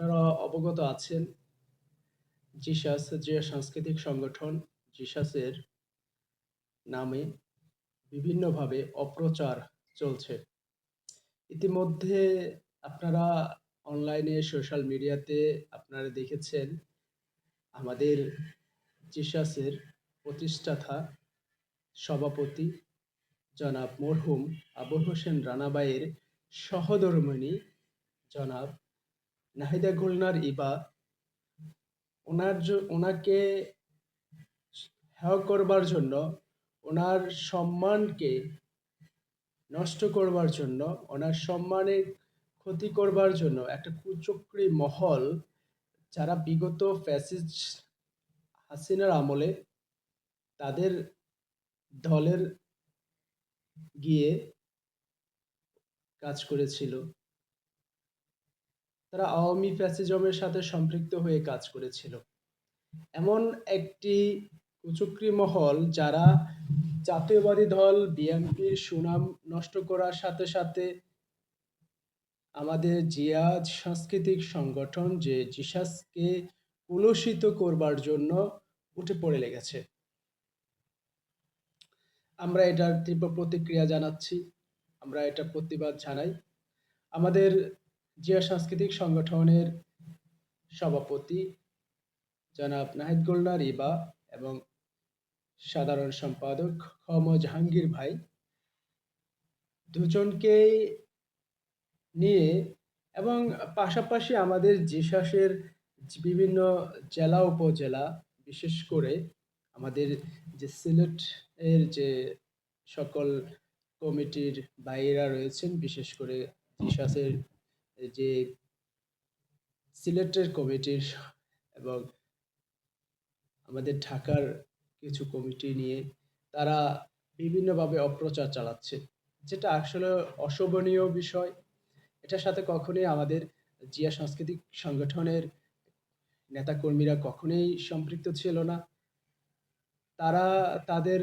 আপনারা অবগত আছেন জিসাস যে সাংস্কৃতিক সংগঠন জিসাসের নামে বিভিন্নভাবে অপ্রচার চলছে। ইতিমধ্যে আপনারা অনলাইনে সোশ্যাল মিডিয়াতে আপনারা দেখেছেন, আমাদের জিসাসের প্রতিষ্ঠাতা সভাপতি জনাব মরহুম আবুল হোসেন রানাবাইয়ের সহধর্মিণী জনাব নাহিদা গুলনার ইবা, ওনার ওনাকে হেয় করবার জন্য, ওনার সম্মানকে নষ্ট করবার জন্য, ওনার সম্মানের ক্ষতি করবার জন্য একটা কুচক্রী মহল যারা বিগত ফ্যাসিস্ট হাসিনার আমলে তাদের দলের গিয়ে কাজ করেছিল। তারা আওয়ামী ফ্যাসিজমের সাথে সম্পৃক্ত হয়ে কাজ করেছিল। এমন একটি কুচক্রী মহল যারা জাতীয়বাদী দল, বিএনপির সুনাম নষ্ট করার সাথে সাথে আমাদের জিয়াজ সাংস্কৃতিক সংগঠন যে জিসাসকে কুলসিত করবার জন্য উঠে পড়ে লেগেছে। আমরা এটার তীব্র প্রতিক্রিয়া জানাচ্ছি, আমরা এটা প্রতিবাদ জানাই। আমাদের জিয়া সাংস্কৃতিক সংগঠনের সভাপতি জনাব নাহিদ গুলনার রিবা এবং সাধারণ সম্পাদক খম জাহাঙ্গীর ভাই, দুজনকেই নিয়ে এবং পাশাপাশি আমাদের জিসাসের বিভিন্ন জেলা, উপজেলা, বিশেষ করে আমাদের যে সিলেট এর যে সকল কমিটির ভাইয়েরা রয়েছেন, বিশেষ করে জিসাসের যে সিলেটের কমিটির এবং আমাদের ঢাকার কিছু কমিটি নিয়ে তারা বিভিন্নভাবে অপ্রচার চালাচ্ছে। যেটা আসলে অশোভনীয় বিষয়। এটার সাথে কখনোই আমাদের জিয়া সাংস্কৃতিক সংগঠনের নেতাকর্মীরা কখনোই সম্পৃক্ত ছিল না। তারা তাদের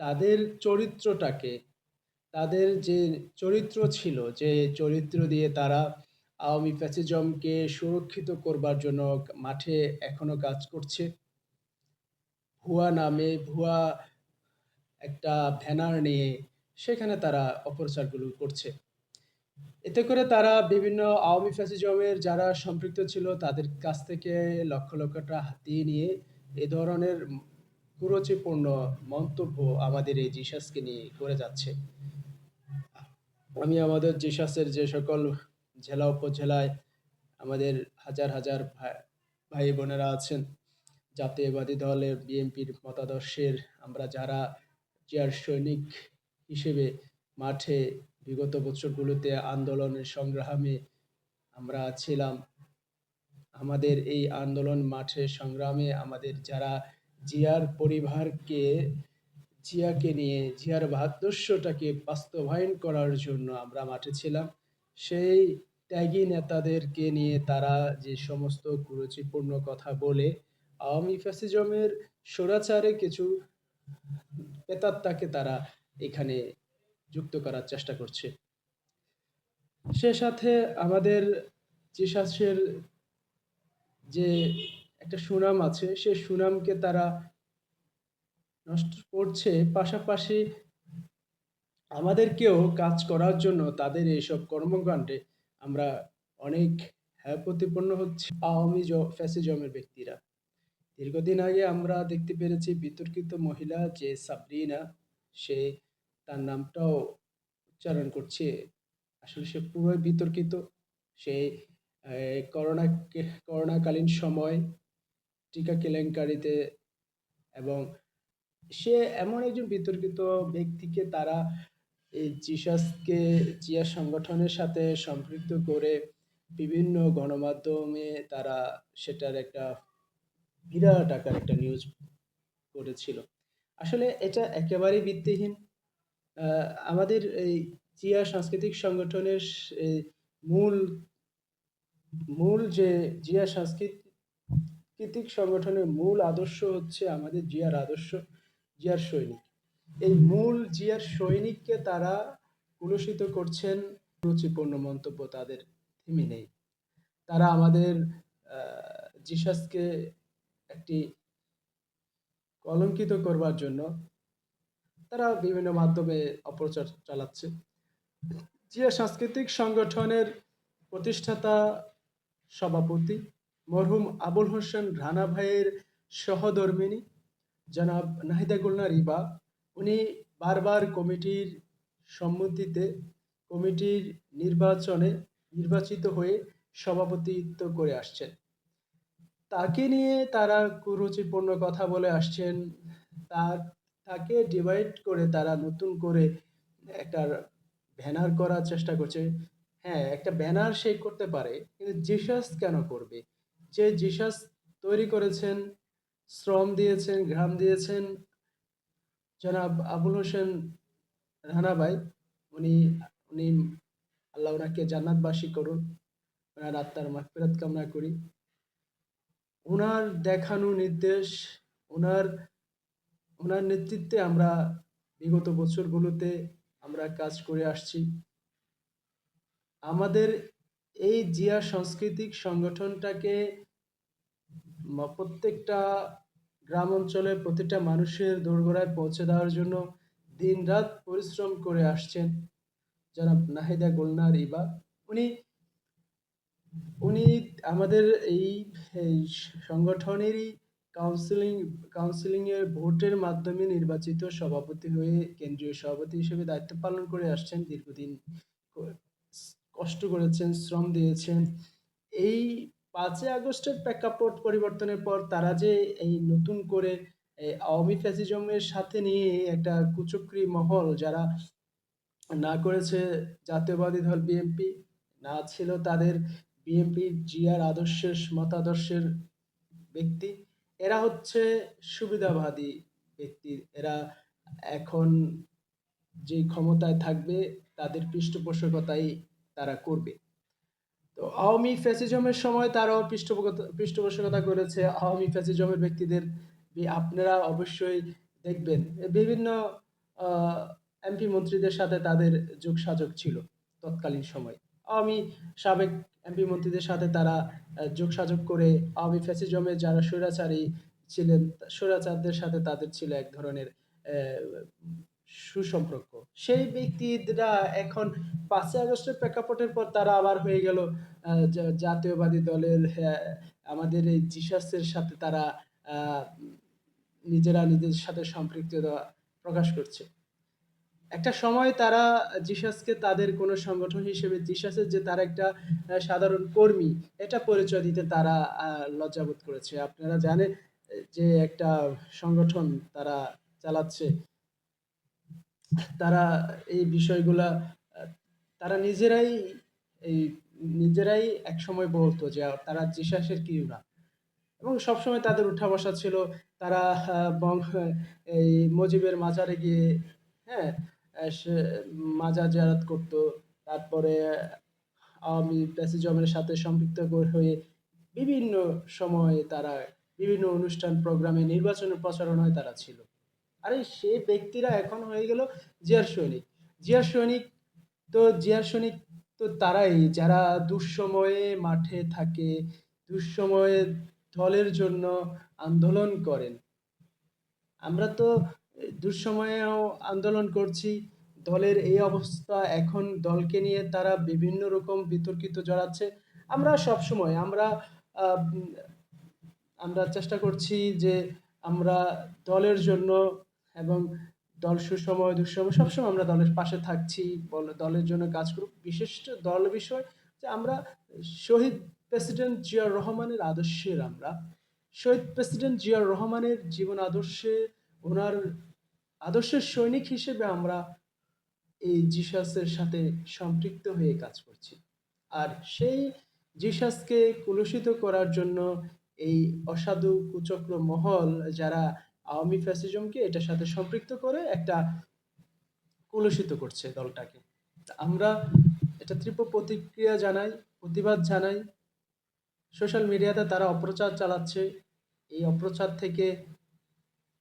তাদের চরিত্রটাকে তাদের যে চরিত্র ছিল, যে চরিত্র দিয়ে তারা আওয়ামী ফ্যাসিজমকে সুরক্ষিত করবার জন্য মাঠে এখনও কাজ করছে। ভুয়া নামে ভুয়া একটা ব্যানার নিয়ে সেখানে তারা অপপ্রচারগুলো করছে। এতে করে তারা বিভিন্ন আওয়ামী ফ্যাসিজমের যারা সম্পৃক্ত ছিল, তাদের কাছ থেকে লক্ষ লক্ষ টাকা হাতিয়ে নিয়ে এ ধরনের কুরুচিপূর্ণ মন্তব্য আমাদের এই জিসাসকে নিয়ে করে যাচ্ছে। আমি আমাদের জিসাসের যে সকল জেলা, উপজেলায় আমাদের হাজার হাজার ভাই বোনেরা আছেন, জাতীয়বাদী দলের, বিএনপির মতাদর্শের, আমরা যারা চেয়ার সৈনিক হিসেবে মাঠে বিগত বছরগুলোতে আন্দোলনের সংগ্রামে আমরা ছিলাম, আমাদের এই আন্দোলন মাঠে সংগ্রামে আমাদের যারা জিয়ার পরিবারকে জিয়াকে নিয়ে, জিয়ার ভাদ্যস্যটাকে বাস্তবায়ন করার জন্য আমরা মাঠে ছিলাম। সেই ত্যাগী নেতাদেরকে নিয়ে তারা যে সমস্ত কুরুচিপূর্ণ কথা বলে, আওয়ামী ফ্যাসিজমের স্বৈরাচারে কিছু প্রেতাত্মাকে তারা এখানে যুক্ত করার চেষ্টা করছে। সে সাথে আমাদের জিসাসের যে একটা সুনাম আছে, সে সুনামকে তারা নষ্ট করছে, পাশাপাশি আমাদেরকেও কাজ করার জন্য তাদের এইসব কর্মকাণ্ডে আমরা অনেক প্রতিপন্ন হচ্ছে আওয়ামী ফ্যাসিজমের ব্যক্তিরা। দীর্ঘদিন আগে আমরা দেখতে পেরেছি বিতর্কিত মহিলা যে সাবরিনা, সে তার নামটাও উচ্চারণ করছে। আসলে সে পুরোই বিতর্কিত। সে করোনা, করোনাকালীন সময় টিকা কেলেঙ্কারিতে এবং সে এমন একজন বিতর্কিত ব্যক্তিকে তারা এই জিসাসকে জিয়া সংগঠনের সাথে সম্পৃক্ত করে বিভিন্ন গণমাধ্যমে তারা সেটার একটা বিরাট আকার একটা নিউজ করেছিল। আসলে এটা একেবারেই ভিত্তিহীন। আমাদের এই জিয়া সাংস্কৃতিক সংগঠনের মূল মূল যে জিয়া সাংস্কৃতিক সংগঠনের মূল আদর্শ হচ্ছে আমাদের জিয়ার আদর্শ। জিয়ার সৈনিক। এই মূল জিয়ার সৈনিককে তারা কুলুষিত করছেন রুচিপূর্ণ মন্তব্য তাদের থেমে নেই। তারা আমাদের জিসাসকে একটি কলঙ্কিত করবার জন্য তারা বিভিন্ন মাধ্যমে অপপ্রচার চালাচ্ছে। জিয়া সাংস্কৃতিক সংগঠনের প্রতিষ্ঠাতা, সভাপতি মরহুম আবুল হোসেন রানা ভাইয়ের সহধর্মিনী জনাব নাহিদা গুলনা রিবা, উনি বারবার কমিটির সম্মতিতে কমিটির নির্বাচনে নির্বাচিত হয়ে সভাপতিত্ব করে আসছেন। তাকে নিয়ে তারা কুরুচিপূর্ণ কথা বলে আসছেন। তার, তাকে ডিভাইড করে তারা নতুন করে একটা ব্যানার করার চেষ্টা করছে। হ্যাঁ একটা ব্যানার সে করতে পারে, কিন্তু জিসাস কেন করবে? যে জিসাস তৈরি করেছেন শ্রম দিয়েছেন ঘাম দিয়েছেন। জনাব আবুল হোসেন রানা ভাই উনি উনি আল্লাহ ওনাকে জান্নাতবাসী করুন। ওনার আত্মার মাগফিরাত কামনা করি। ওনার দেখানো নির্দেশ, ওনার ওনার নেতৃত্বে আমরা বিগত বছরগুলোতে আমরা কাজ করে আসছি। আমাদের এই জিয়া সাংস্কৃতিক সংগঠনটাকে প্রত্যেকটা গ্রাম অঞ্চলে প্রতিটা মানুষের দোরগোড়ায় পৌঁছে দেওয়ার জন্য দিনরাত পরিশ্রম করে আসছেন জনাব নাহিদা গোলনার ইবা। উনি উনি আমাদের এই সংগঠনেরই কাউন্সিলিং কাউন্সিলিং এর ভোটের মাধ্যমে নির্বাচিত সভাপতি হয়ে কেন্দ্রীয় সভাপতি হিসেবে দায়িত্ব পালন করে আসছেন, দীর্ঘদিন কষ্ট করেছেন, শ্রম দিয়েছেন। এই পাঁচই আগস্টের প্রেক্ষাপট পরিবর্তনের পর তারা যে এই নতুন করে আওয়ামী ফ্যাসিজমের সাথে নিয়ে একটা কুচক্রী মহল যারা না করেছে জাতীয়বাদী দল বিএনপি না ছিল তাদের বিএনপি জিয়ার আদর্শের মতাদর্শের ব্যক্তি, এরা হচ্ছে সুবিধাবাদী ব্যক্তি। এরা এখন যে ক্ষমতায় থাকবে, তাদের পৃষ্ঠপোষকতাই তারা করবে। তো আওয়ামী ফ্যাসিজমের সময় তারাও পৃষ্ঠপোষকতা পৃষ্ঠপোষকতা করেছে। আওয়ামী ফ্যাসিজমের ব্যক্তিদের আপনারা অবশ্যই দেখবেন। বিভিন্ন এমপি মন্ত্রীদের সাথে তাদের যোগসাযোগ ছিল তৎকালীন সময়। আওয়ামী সাবেক এমপি মন্ত্রীদের সাথে তারা আহ, যোগসাযোগ করে আওয়ামী ফ্যাসিজমের যারা স্বৈরাচারী ছিলেন স্বৈরাচারদের সাথে তাদের ছিল এক ধরনের সুসম্পর্ক। সেই ব্যক্তিরা এখন পাঁচই আগস্টের প্রেক্ষাপটের পর তারা আবার হয়ে গেল জাতীয়বাদী দলের আহ, আমাদের এই জিসাসের সাথে তারা নিজেরা নিজেদের সাথে সম্পৃক্ততা প্রকাশ করছে। একটা সময় তারা জিসাসকে তাদের কোনো সংগঠন হিসেবে জিসাসের যে তারা একটা সাধারণ কর্মী এটা পরিচয় দিতে তারা লজ্জাবোধ করেছে। আপনারা জানেন যে একটা সংগঠন তারা চালাচ্ছে। তারা এই বিষয়গুলা, তারা নিজেরাই এই নিজেরাই এক সময় বলতো যে তারা জিসাসের কিউ না। এবং সবসময় তাদের উঠা বসা ছিল, তারা এই মজিবের মাজারে গিয়ে হ্যাঁ সে জিয়ারত করতো, তারপরে আওয়ামী প্যাসিজমের সাথে সম্পৃক্ত হয়ে বিভিন্ন সময়ে তারা, বিভিন্ন অনুষ্ঠান, প্রোগ্রামে নির্বাচনের প্রচারণায় তারা ছিল। আরে সেই ব্যক্তিরা এখন হয়ে গেল জিয়ার সৈনিক। জিয়ার সৈনিক তো জিয়ার সৈনিক তো তারাই। যারা দুঃসময়ে মাঠে থাকে, দুঃসময়ে দলের জন্য আন্দোলন করেন। আমরা তো দুঃসময়েও আন্দোলন করছি। দলের এই অবস্থা, এখন দলকে নিয়ে তারা বিভিন্ন রকম বিতর্কিত জড়াচ্ছে। আমরা সব সময় আমরা আমরা চেষ্টা করছি যে আমরা দলের জন্য এবং দল সুসময়, দুঃসময়, সবসময় আমরা দলের পাশে থাকছি দলের জন্য কাজ করব। বিশেষ দল বিষয় যে আমরা শহীদ প্রেসিডেন্ট জিয়াউর রহমানের আদর্শের আমরা। শহীদ প্রেসিডেন্ট জিয়াউর রহমানের জীবন আদর্শে, ওনার আদর্শের সৈনিক হিসেবে আমরা এই জিসাসের সাথে সম্পৃক্ত হয়ে কাজ করছি। আর সেই জিসাসকে কুলুষিত করার জন্য এই অসাধু কুচক্র মহল যারা আওয়ামী ফ্যাসিজমকে এটার সাথে সম্পৃক্ত করে একটা কলুষিত করছে দলটাকে। আমরা এটা তীব্র প্রতিক্রিয়া জানাই, প্রতিবাদ জানাই। সোশ্যাল মিডিয়াতে তারা অপপ্রচার চালাচ্ছে। এই অপপ্রচার থেকে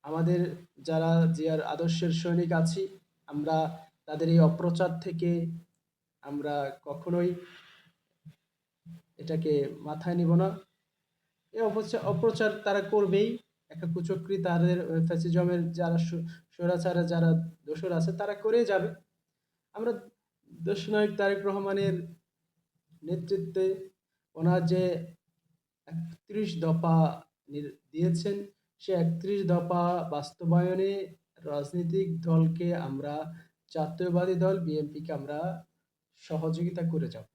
আমাদের যারা জিয়ার আদর্শের সৈনিক আছি, আমরা তাদের এই অপপ্রচার থেকে আমরা কখনোই এটাকে মাথায় নিব না। এ অপচা, অপপ্রচার তারা করবেই। একটা কুচক্রী তাদের ফ্যাসিজমের যারা স্ব- যারা দোসর আছে, তারা করেই যাবে। আমরা দেশনায়ক তারেক রহমানের নেতৃত্বে ওনার যে একত্রিশ দফা দিয়েছেন, সে একত্রিশ দফা বাস্তবায়নে রাজনৈতিক দলকে আমরা, জাতীয়বাদী দল, বিএনপিকে আমরা সহযোগিতা করে যাব।